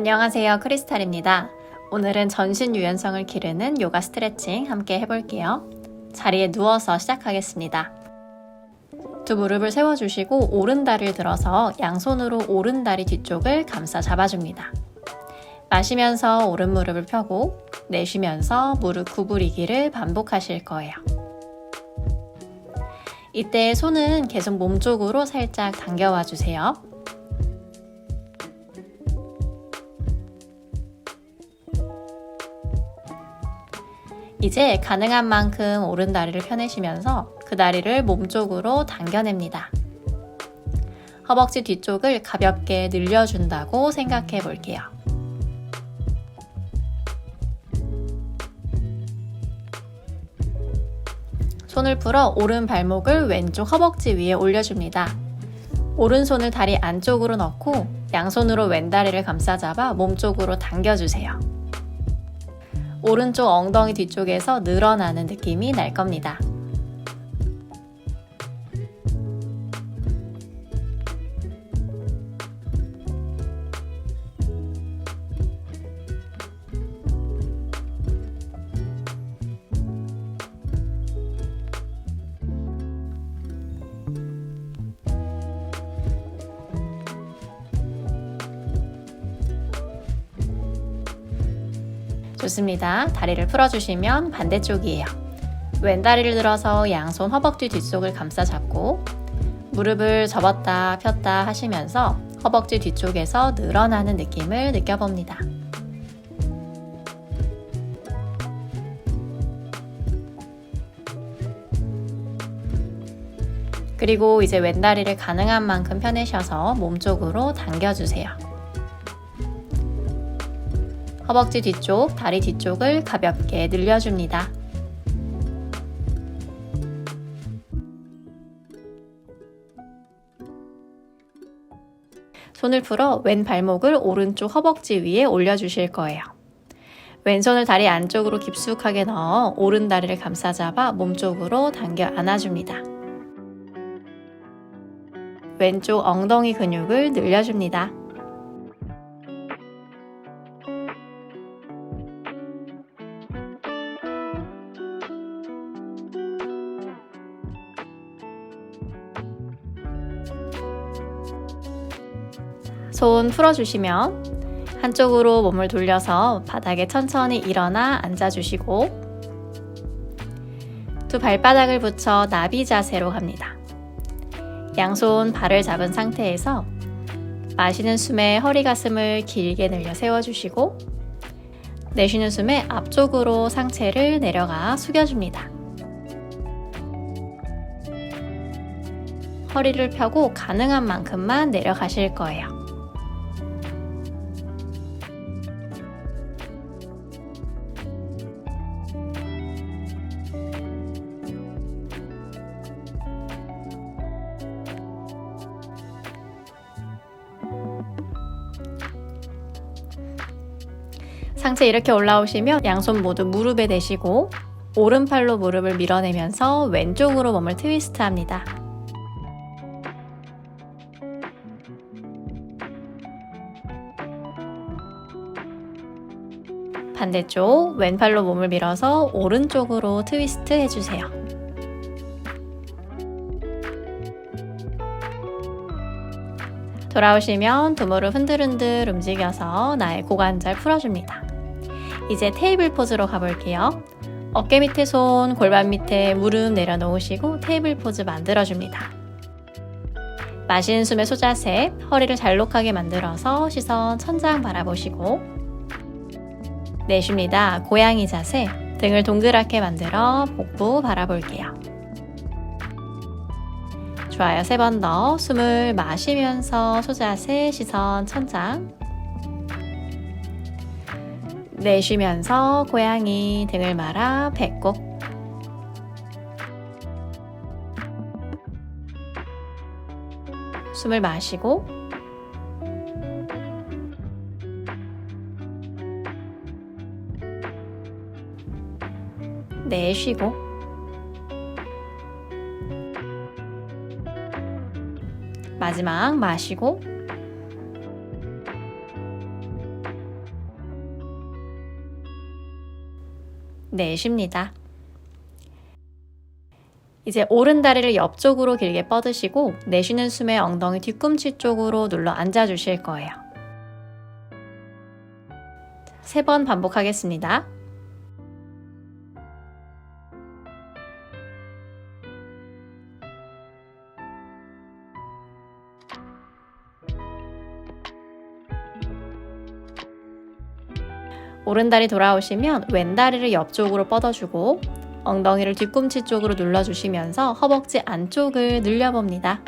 안녕하세요. 크리스탈입니다. 오늘은 전신 유연성을 기르는 요가 스트레칭 함께 해볼게요. 자리에 누워서 시작하겠습니다. 두 무릎을 세워주시고 오른다리를 들어서 양손으로 오른다리 뒤쪽을 감싸 잡아줍니다. 마시면서 오른 무릎을 펴고 내쉬면서 무릎 구부리기를 반복하실 거예요. 이때 손은 계속 몸 쪽으로 살짝 당겨와 주세요. 이제 가능한 만큼 오른 다리를 펴내시면서 그 다리를 몸쪽으로 당겨냅니다. 허벅지 뒤쪽을 가볍게 늘려준다고 생각해 볼게요. 손을 풀어 오른 발목을 왼쪽 허벅지 위에 올려줍니다. 오른손을 다리 안쪽으로 넣고 양손으로 왼다리를 감싸잡아 몸쪽으로 당겨주세요. 오른쪽 엉덩이 뒤쪽에서 늘어나는 느낌이 날 겁니다. 좋습니다. 다리를 풀어주시면 반대쪽이에요. 왼다리를 들어서 양손 허벅지 뒤쪽을 감싸 잡고 무릎을 접었다 폈다 하시면서 허벅지 뒤쪽에서 늘어나는 느낌을 느껴봅니다. 그리고 이제 왼다리를 가능한 만큼 펴내셔서 몸쪽으로 당겨주세요. 허벅지 뒤쪽, 다리 뒤쪽을 가볍게 늘려줍니다. 손을 풀어 왼 발목을 오른쪽 허벅지 위에 올려주실 거예요. 왼손을 다리 안쪽으로 깊숙하게 넣어 오른 다리를 감싸잡아 몸쪽으로 당겨 안아줍니다. 왼쪽 엉덩이 근육을 늘려줍니다. 손 풀어주시면 한쪽으로 몸을 돌려서 바닥에 천천히 일어나 앉아주시고 두 발바닥을 붙여 나비 자세로 갑니다. 양손 발을 잡은 상태에서 마시는 숨에 허리 가슴을 길게 늘려 세워주시고 내쉬는 숨에 앞쪽으로 상체를 내려가 숙여줍니다. 허리를 펴고 가능한 만큼만 내려가실 거예요. 상체 이렇게 올라오시면 양손 모두 무릎에 대시고 오른팔로 무릎을 밀어내면서 왼쪽으로 몸을 트위스트 합니다. 반대쪽 왼팔로 몸을 밀어서 오른쪽으로 트위스트 해주세요. 돌아오시면 두 무릎 흔들흔들 움직여서 나의 고관절 풀어줍니다. 이제 테이블 포즈로 가볼게요. 어깨 밑에 손, 골반 밑에 무릎 내려놓으시고 테이블 포즈 만들어줍니다. 마시는 숨의 소자세, 허리를 잘록하게 만들어서 시선 천장 바라보시고 내쉽니다. 고양이 자세, 등을 동그랗게 만들어 복부 바라볼게요. 좋아요. 세 번 더 숨을 마시면서 소자세 시선 천장 내쉬면서 고양이 등을 말아 배꼽. 숨을 마시고 내쉬고 마지막 마시고 내쉽니다. 이제 오른 다리를 옆쪽으로 길게 뻗으시고 내쉬는 숨에 엉덩이 뒤꿈치 쪽으로 눌러 앉아 주실 거예요. 세 번 반복하겠습니다. 오른다리 돌아오시면 왼다리를 옆쪽으로 뻗어주고 엉덩이를 뒤꿈치 쪽으로 눌러주시면서 허벅지 안쪽을 늘려봅니다.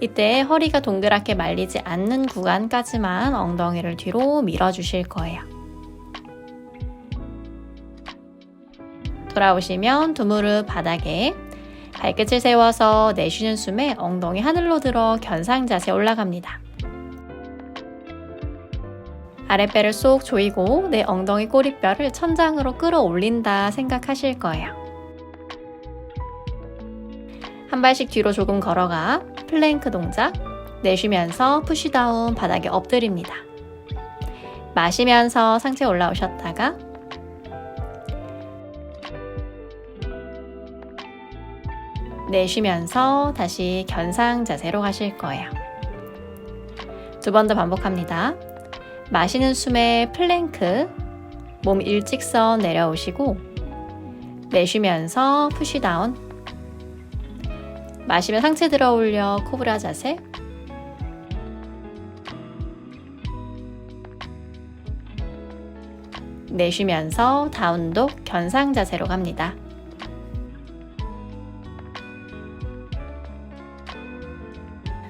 이때 허리가 동그랗게 말리지 않는 구간까지만 엉덩이를 뒤로 밀어주실 거예요. 돌아오시면 두 무릎 바닥에 발끝을 세워서 내쉬는 숨에 엉덩이 하늘로 들어 견상 자세 올라갑니다. 아랫배를 쏙 조이고 내 엉덩이 꼬리뼈를 천장으로 끌어올린다 생각하실 거예요. 한 발씩 뒤로 조금 걸어가 플랭크 동작 내쉬면서 푸시다운 바닥에 엎드립니다. 마시면서 상체 올라오셨다가 내쉬면서 다시 견상 자세로 가실 거예요. 두 번 더 반복합니다. 마시는 숨에 플랭크, 몸 일직선 내려오시고 내쉬면서 푸시다운 마시면 상체 들어 올려 코브라 자세 내쉬면서 다운독 견상 자세로 갑니다.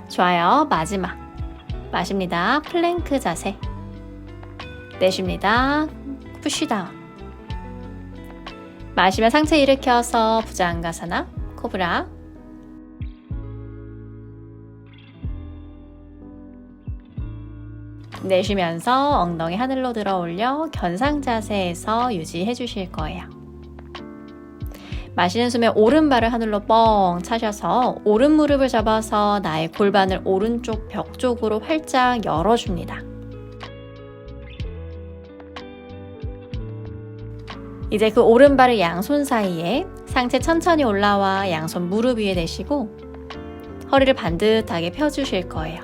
좋아요. 마지막. 마십니다. 플랭크 자세. 내쉽니다. 푸시다운. 마시면 상체 일으켜서 부장가사나 코브라. 내쉬면서 엉덩이 하늘로 들어 올려 견상 자세에서 유지해 주실 거예요. 마시는 숨에 오른발을 하늘로 뻥 차셔서 오른 무릎을 잡아서 나의 골반을 오른쪽 벽 쪽으로 활짝 열어줍니다. 이제 그 오른발을 양손 사이에 상체 천천히 올라와 양손 무릎 위에 대시고 허리를 반듯하게 펴주실 거예요.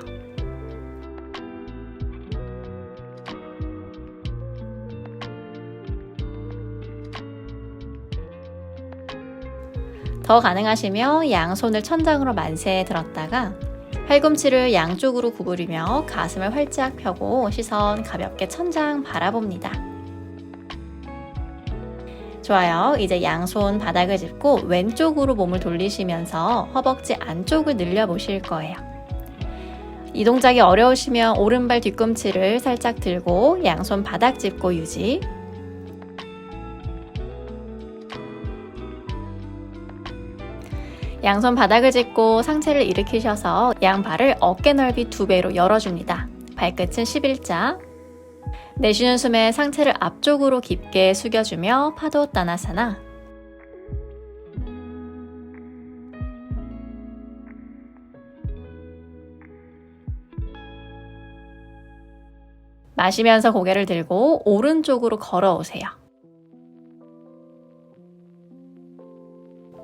더 가능하시면 양손을 천장으로 만세 들었다가 팔꿈치를 양쪽으로 구부리며 가슴을 활짝 펴고 시선 가볍게 천장 바라봅니다. 좋아요. 이제 양손 바닥을 짚고 왼쪽으로 몸을 돌리시면서 허벅지 안쪽을 늘려 보실 거예요. 이 동작이 어려우시면 오른발 뒤꿈치를 살짝 들고 양손 바닥 짚고 유지. 양손 바닥을 짚고 상체를 일으키셔서 양발을 어깨 넓이 두 배로 열어줍니다. 발끝은 11자. 내쉬는 숨에 상체를 앞쪽으로 깊게 숙여주며 파도 따나사나. 마시면서 고개를 들고 오른쪽으로 걸어오세요.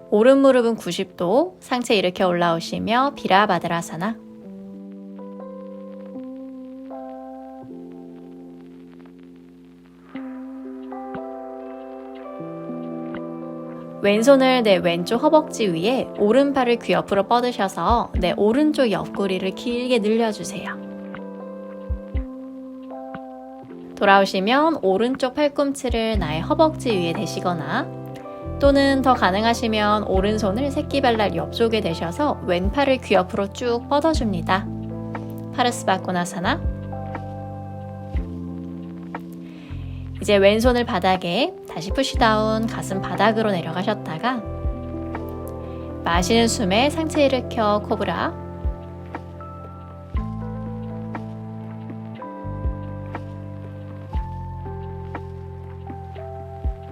오른 무릎은 90도, 상체 일으켜 올라오시며 비라바드라사나. 왼손을 내 왼쪽 허벅지 위에 오른팔을 귀 옆으로 뻗으셔서 내 오른쪽 옆구리를 길게 늘려주세요. 돌아오시면 오른쪽 팔꿈치를 나의 허벅지 위에 대시거나 또는 더 가능하시면 오른손을 새끼발랄 옆쪽에 대셔서 왼팔을 귀 옆으로 쭉 뻗어줍니다. 파르스바코나사나 이제 왼손을 바닥에 다시 푸시다운 가슴 바닥으로 내려가셨다가 마시는 숨에 상체 일으켜 코브라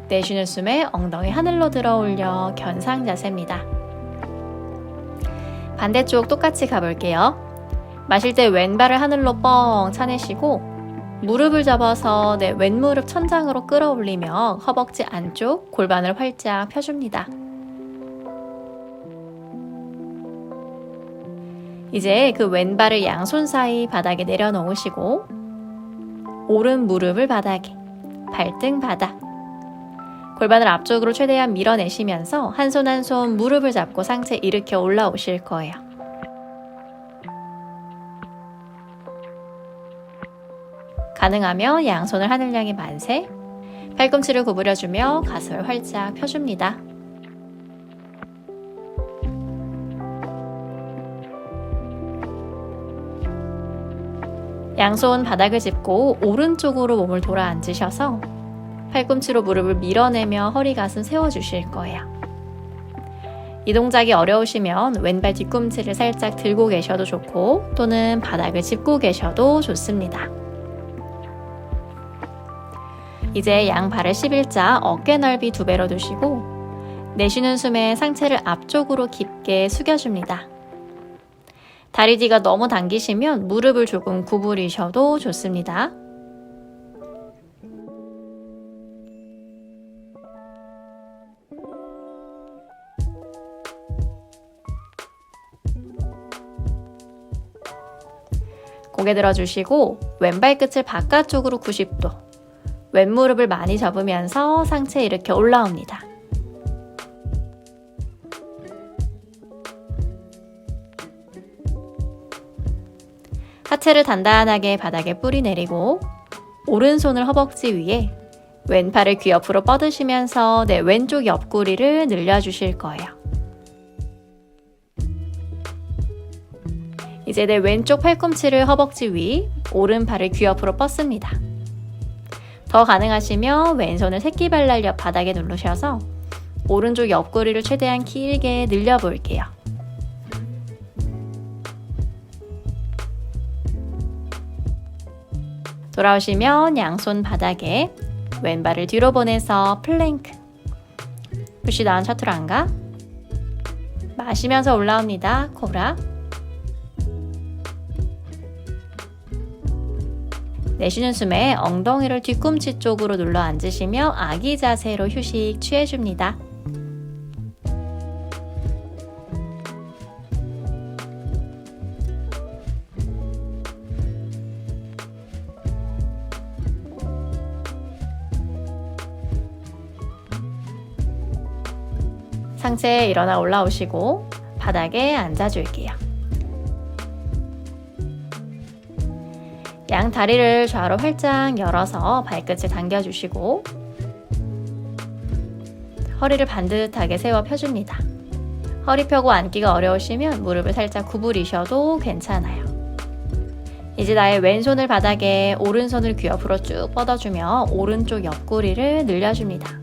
내쉬는 숨에 엉덩이 하늘로 들어 올려 견상 자세입니다. 반대쪽 똑같이 가볼게요. 마실 때 왼발을 하늘로 뻥 차내시고 무릎을 접어서 내 왼무릎 천장으로 끌어올리며 허벅지 안쪽 골반을 활짝 펴줍니다. 이제 그 왼발을 양손 사이 바닥에 내려놓으시고 오른 무릎을 바닥에 발등 바닥 골반을 앞쪽으로 최대한 밀어내시면서 한 손 한손 무릎을 잡고 상체 일으켜 올라오실 거예요. 가능하면 양손을 하늘 향해 만세, 팔꿈치를 구부려주며 가슴을 활짝 펴줍니다. 양손 바닥을 짚고 오른쪽으로 몸을 돌아 앉으셔서 팔꿈치로 무릎을 밀어내며 허리 가슴 세워주실 거예요. 이 동작이 어려우시면 왼발 뒤꿈치를 살짝 들고 계셔도 좋고 또는 바닥을 짚고 계셔도 좋습니다. 이제 양 발을 11자 어깨 넓이 두 배로 두시고 내쉬는 숨에 상체를 앞쪽으로 깊게 숙여줍니다. 다리 뒤가 너무 당기시면 무릎을 조금 구부리셔도 좋습니다. 고개 들어주시고 왼발 끝을 바깥쪽으로 90도 왼무릎을 많이 접으면서 상체 이렇게 올라옵니다. 하체를 단단하게 바닥에 뿌리 내리고 오른손을 허벅지 위에 왼팔을 귀 옆으로 뻗으시면서 내 왼쪽 옆구리를 늘려주실 거예요. 이제 내 왼쪽 팔꿈치를 허벅지 위, 오른팔을 귀 옆으로 뻗습니다. 더 가능하시면 왼손을 새끼발날 옆 바닥에 누르셔서 오른쪽 옆구리를 최대한 길게 늘려 볼게요. 돌아오시면 양손 바닥에 왼발을 뒤로 보내서 플랭크 푸시다운 차투란가 마시면서 올라옵니다. 코브라 내쉬는 숨에 엉덩이를 뒤꿈치 쪽으로 눌러 앉으시며 아기 자세로 휴식 취해줍니다. 상체에 일어나 올라오시고 바닥에 앉아줄게요. 양 다리를 좌로 활짝 열어서 발끝을 당겨주시고 허리를 반듯하게 세워 펴줍니다. 허리 펴고 앉기가 어려우시면 무릎을 살짝 구부리셔도 괜찮아요. 이제 나의 왼손을 바닥에 오른손을 귀 옆으로 쭉 뻗어주며 오른쪽 옆구리를 늘려줍니다.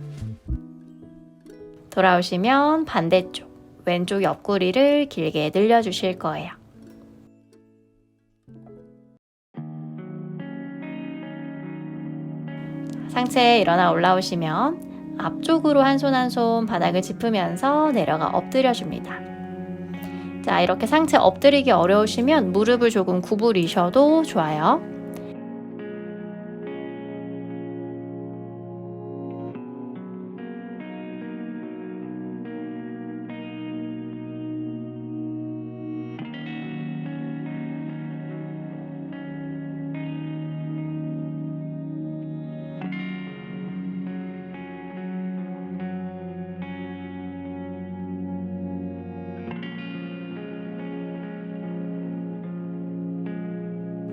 돌아오시면 반대쪽 왼쪽 옆구리를 길게 늘려주실 거예요. 상체에 일어나 올라오시면 앞쪽으로 한손 한 손 바닥을 짚으면서 내려가 엎드려 줍니다. 자, 이렇게 상체 엎드리기 어려우시면 무릎을 조금 구부리셔도 좋아요.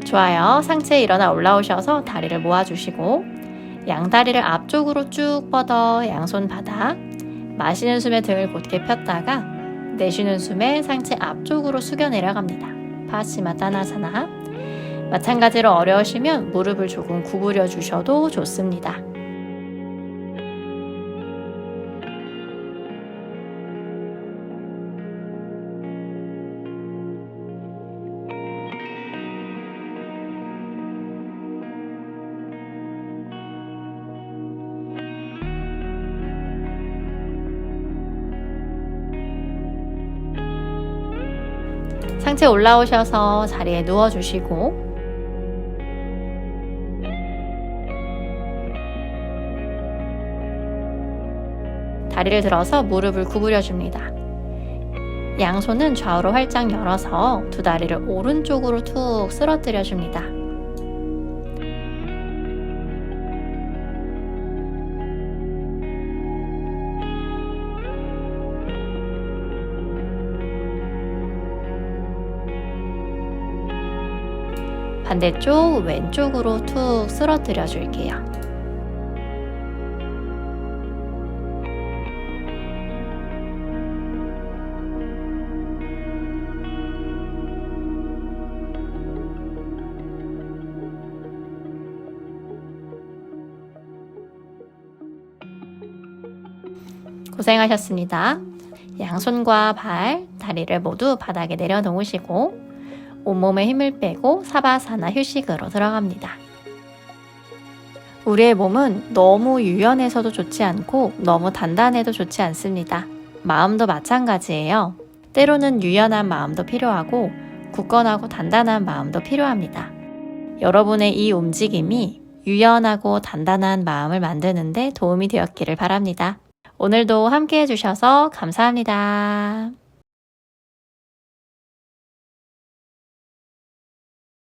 좋아요. 상체에 일어나 올라오셔서 다리를 모아주시고 양다리를 앞쪽으로 쭉 뻗어 양손 바닥 마시는 숨에 등을 곧게 폈다가 내쉬는 숨에 상체 앞쪽으로 숙여 내려갑니다. 파시마 따나사나 마찬가지로 어려우시면 무릎을 조금 구부려 주셔도 좋습니다. 상체 올라오셔서 자리에 누워주시고 다리를 들어서 무릎을 구부려 줍니다. 양손은 좌우로 활짝 열어서 두 다리를 오른쪽으로 툭 쓰러뜨려 줍니다. 반대쪽 왼쪽으로 툭 쓰러뜨려 줄게요. 고생하셨습니다. 양손과 발, 다리를 모두 바닥에 내려놓으시고 온몸에 힘을 빼고 사바사나 휴식으로 들어갑니다. 우리의 몸은 너무 유연해서도 좋지 않고 너무 단단해도 좋지 않습니다. 마음도 마찬가지예요. 때로는 유연한 마음도 필요하고 굳건하고 단단한 마음도 필요합니다. 여러분의 이 움직임이 유연하고 단단한 마음을 만드는데 도움이 되었기를 바랍니다. 오늘도 함께 해주셔서 감사합니다.